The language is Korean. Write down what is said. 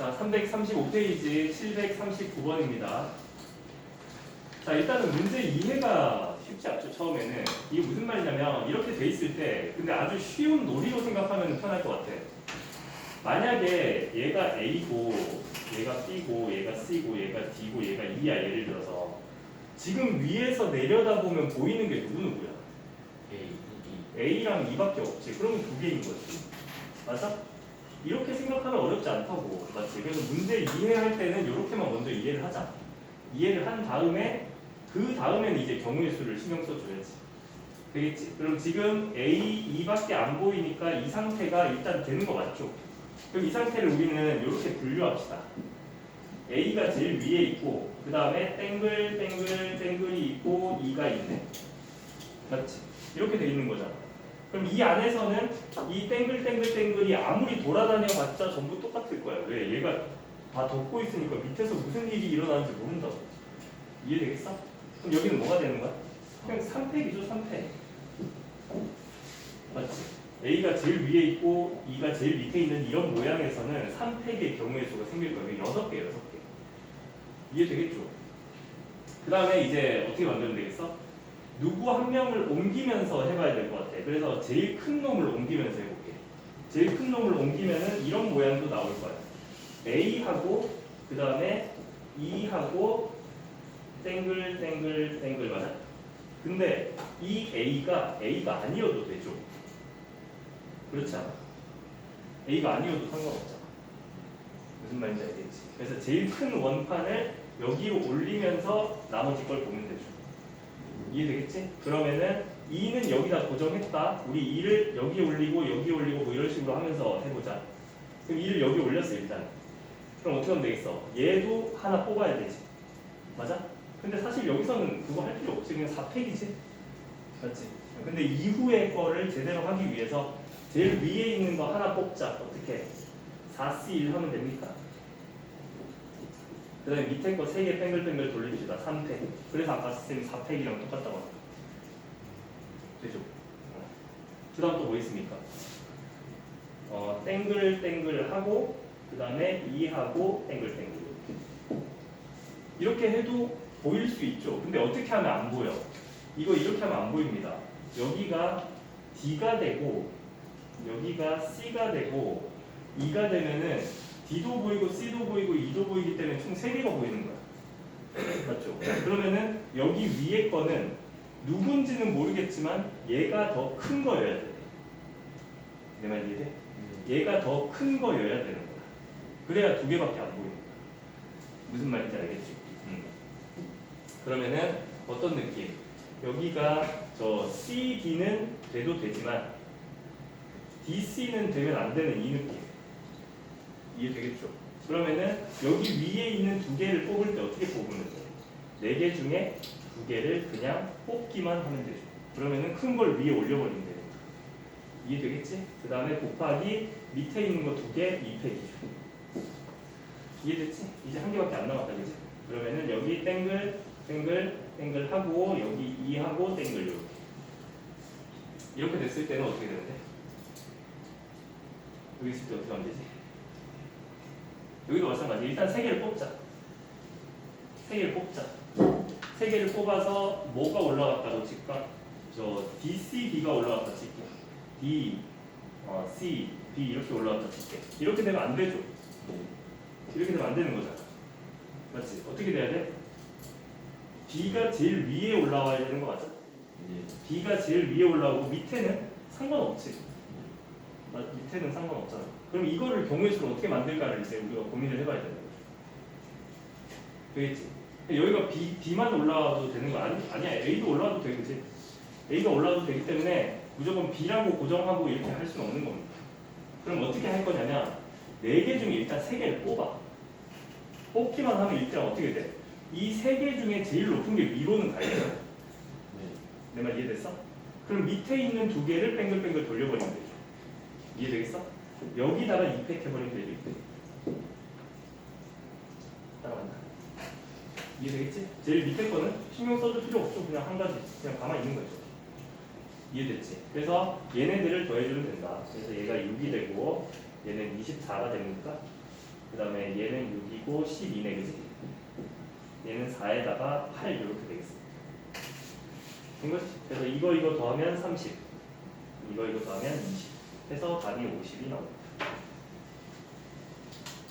자, 335페이지 739번입니다. 자, 일단은 문제 이해가 쉽지 않죠, 처음에는. 이게 무슨 말이냐면, 이렇게 돼 있을 때, 근데 아주 쉬운 놀이로 생각하면 편할 것 같아. 만약에 얘가 A고, 얘가 B고, 얘가 C고, 얘가 D고, 얘가 E야, 예를 들어서. 지금 위에서 내려다보면 보이는 게 누구 누구야? A, A랑 E밖에 없지. 그러면 두 개인 거지. 맞아? 이렇게 생각하면 어렵지 않다고. 맞지? 그래서 문제 이해할 때는 이렇게만 먼저 이해를 하자. 이해를 한 다음에 그 다음에는 이제 경우의 수를 신경 써줘야지. 되겠지? 그럼 지금 A, E밖에 안 보이니까 이 상태가 일단 되는 거 맞죠? 그럼 이 상태를 우리는 이렇게 분류합시다. A가 제일 위에 있고 그 다음에 땡글 땡글 땡글이 있고 E가 있네. 맞지? 이렇게 돼 있는 거잖아. 그럼 이 안에서는 이 땡글땡글땡글이 아무리 돌아다녀봤자 전부 똑같을 거야. 왜? 얘가 다 덮고 있으니까 밑에서 무슨 일이 일어나는지 모른다고. 이해되겠어? 그럼 여기는 뭐가 되는 거야? 그냥 3팩이죠, 3팩. 맞지? A가 제일 위에 있고 E가 제일 밑에 있는 이런 모양에서는 3팩의 경우의 수가 생길 거예요. 6개, 6개. 이해되겠죠? 그 다음에 이제 어떻게 만들면 되겠어? 누구 한 명을 옮기면서 해봐야 될 것 같아. 그래서 제일 큰 놈을 옮기면서 해볼게. 제일 큰 놈을 옮기면은 이런 모양도 나올 거야. A하고 그 다음에 E하고 땡글 땡글 땡글 맞아? 근데 이 A가 A가 아니어도 되죠. 그렇지 않아? A가 아니어도 상관없잖아. 무슨 말인지 알겠지? 그래서 제일 큰 원판을 여기로 올리면서 나머지 걸 보면 되죠. 이해되겠지? 그러면은 2는 여기다 고정했다. 우리 2를 여기 올리고 여기 올리고 뭐 이런 식으로 하면서 해보자. 그럼 2를 여기 올렸어 일단. 그럼 어떻게 하면 되겠어? 얘도 하나 뽑아야 되지. 맞아? 근데 사실 여기서는 그거 할 필요 없지. 그냥 4팩이지. 맞지? 근데 이후의 거를 제대로 하기 위해서 제일 위에 있는 거 하나 뽑자. 어떻게? 4C1 하면 됩니까? 그 다음에 밑에 거 3개 뱅글뱅글 돌립시다. 3팩. 그래서 아까 쌤이 4팩이랑 똑같다고 하는 되죠? 그 다음 또 뭐 있습니까? 어, 땡글땡글 하고 그 다음에 2하고 땡글땡글 이렇게 해도 보일 수 있죠. 근데 어떻게 하면 안 보여? 이거 이렇게 하면 안 보입니다. 여기가 D가 되고 여기가 C가 되고 E가 되면은 D도 보이고 C도 보이고 E도 보이기 때문에 총 3개가 보이는 거야. 맞죠? 그러면은 여기 위에 거는 누군지는 모르겠지만 얘가 더 큰 거여야 돼. 내 말 이해돼? 얘가 더 큰 거여야 되는 거야. 그래야 두 개밖에 안 보이는 거야. 무슨 말인지 알겠지? 음. 그러면은 어떤 느낌? 여기가 저 CD는 돼도 되지만 DC는 되면 안 되는 이 느낌. 이해되겠죠? 그러면은 여기 위에 있는 두 개를 뽑을 때 어떻게 뽑으면 돼? 네개 중에 두 개를 그냥 뽑기만 하면 되죠. 그러면은 큰 걸 위에 올려버리면 돼요. 이해되겠지? 그 다음에 곱하기 밑에 있는 거 두 개, 2팩이죠. 이해됐지? 이제 한 개밖에 안 남았다, 그지? 그러면은 여기 땡글, 땡글, 땡글 하고 여기 2하고 땡글 이렇게. 이렇게 됐을 때는 어떻게 되는데? 여기 있을 때 어떻게 하면 되지? 여기도 마찬가지. 일단 세 개를 뽑자. 세 개를 뽑자. 세 개를 뽑아서 뭐가 올라갔다고 칠까? 저 D, C, B가 올라갔다 칠게. D, 어, C, B 이렇게 올라갔다 칠게. 이렇게 되면 안 되죠. 이렇게 되면 안 되는 거잖아. 맞지? 어떻게 돼야 돼? B가 제일 위에 올라와야 되는 거 맞아? B가 제일 위에 올라오고 밑에는 상관없지. 맞, 밑에는 상관없잖아. 그럼 이거를 경우의 수를 어떻게 만들까를 이제 우리가 고민을 해봐야 되는 거죠. 되겠지? 여기가 B, B만 올라와도 되는 거 아니, 아니야. A도 올라와도 되겠지. A가 올라와도 되기 때문에 무조건 B라고 고정하고 이렇게 할 수는 없는 겁니다. 그럼 어떻게 할 거냐면 네개 중에 일단 세 개를 뽑아. 뽑기만 하면 일단 어떻게 돼? 이세개 중에 제일 높은 게 위로는 가야 돼. 내말 이해됐어? 그럼 밑에 있는 두 개를 뱅글뱅글 돌려버리면 되죠. 이해되겠어? 여기다가 입팩해버리면 되지. 따라간다. 이해되겠지? 제일 밑에 거는 신경 써줄 필요 없죠. 그냥 한 가지. 그냥 가만히 있는 거죠. 이해됐지? 그래서 얘네들을 더해주면 된다. 그래서 얘가 6이 되고 얘는 24가 되니까 그 다음에 얘는 6이고 12네 그지? 얘는 4에다가 8 이렇게 되겠습니다. 된 거지? 그래서 이거 이거 더하면 30 이거 이거 더하면 20 해서 답이 50이 나옵니다.